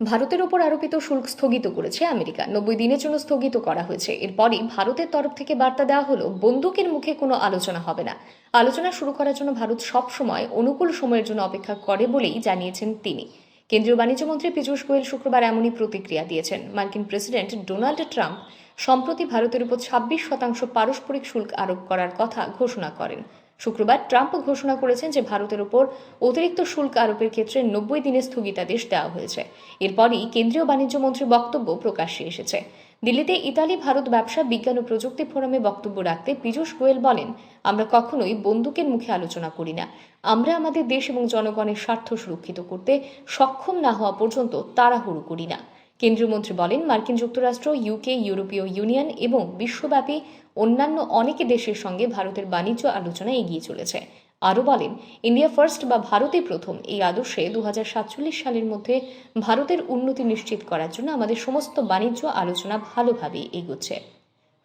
ভারতের ওপর আরোপিত শুল্ক স্থগিত করেছে আমেরিকা। নব্বই দিনের জন্য স্থগিত করা হয়েছে। এরপরই ভারতের তরফ থেকে বার্তা দেওয়া হলো, বন্দুকের মুখে কোনো আলোচনা হবে না। আলোচনা শুরু করার জন্য ভারত সব সময় অনুকূল সময়ের জন্য অপেক্ষা করে বলেই জানিয়েছেন তিনি। কেন্দ্রীয় বাণিজ্য মন্ত্রী পীযূষ গোয়েল শুক্রবার এমনই প্রতিক্রিয়া দিয়েছেন। মার্কিন প্রেসিডেন্ট ডোনাল্ড ট্রাম্প সম্প্রতি ভারতের উপর ছাব্বিশ শতাংশ পারস্পরিক শুল্ক আরোপ করার কথা ঘোষণা করেন। শুক্রবার ট্রাম্প ঘোষণা করেছেন যে ভারতের উপর অতিরিক্ত শুল্ক আরোপের ক্ষেত্রে নব্বই দিনের স্থগিতাদেশ দেওয়া হয়েছে। এরপরই কেন্দ্রীয় বাণিজ্য মন্ত্রীর বক্তব্য প্রকাশ্যে এসেছে। দিল্লিতে ইতালি, ভারত ব্যবসা, বিজ্ঞান ও প্রযুক্তি ফোরামে বক্তব্য রাখতে পীযূষ গোয়েল বলেন, আমরা কখনোই বন্দুকের মুখে আলোচনা করি না। আমরা আমাদের দেশ এবং জনগণের স্বার্থ সুরক্ষিত করতে সক্ষম না হওয়া পর্যন্ত তাড়াহুড়ো করি না। কেন্দ্রীয় মন্ত্রী বলেন, মার্কিন যুক্তরাষ্ট্র ইউকে ইউরোপীয় ইউনিয়ন এবং বিশ্বব্যাপী অন্যান্য অনেক দেশের সঙ্গে ভারতের বাণিজ্য আলোচনা এগিয়ে চলেছে। আরও বলেন, ইন্ডিয়া ফার্স্ট বা ভারতে প্রথম এই আদর্শে দু হাজার সাতচল্লিশ সালের মধ্যে ভারতের উন্নতি নিশ্চিত করার জন্য আমাদের সমস্ত বাণিজ্য আলোচনা ভালোভাবে এগোচ্ছে।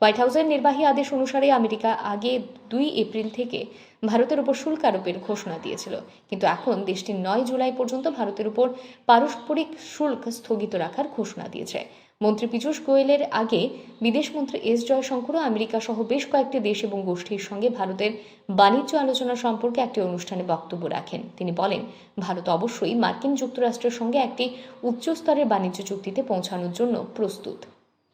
হোয়াইট হাউসের নির্বাহী আদেশ অনুসারে আমেরিকা আগে দুই এপ্রিল থেকে ভারতের উপর শুল্ক আরোপের ঘোষণা দিয়েছিল। কিন্তু এখন দেশটি নয় জুলাই পর্যন্ত ভারতের উপর পারস্পরিক শুল্ক স্থগিত রাখার ঘোষণা দিয়েছে। মন্ত্রী পীযূষ গোয়েলের আগে বিদেশমন্ত্রী এস জয়শঙ্করও আমেরিকা সহ বেশ কয়েকটি দেশ এবং গোষ্ঠীর সঙ্গে ভারতের বাণিজ্য আলোচনা সম্পর্কে একটি অনুষ্ঠানে বক্তব্য রাখেন। তিনি বলেন, ভারত অবশ্যই মার্কিন যুক্তরাষ্ট্রের সঙ্গে একটি উচ্চস্তরের বাণিজ্য চুক্তিতে পৌঁছানোর জন্য প্রস্তুত।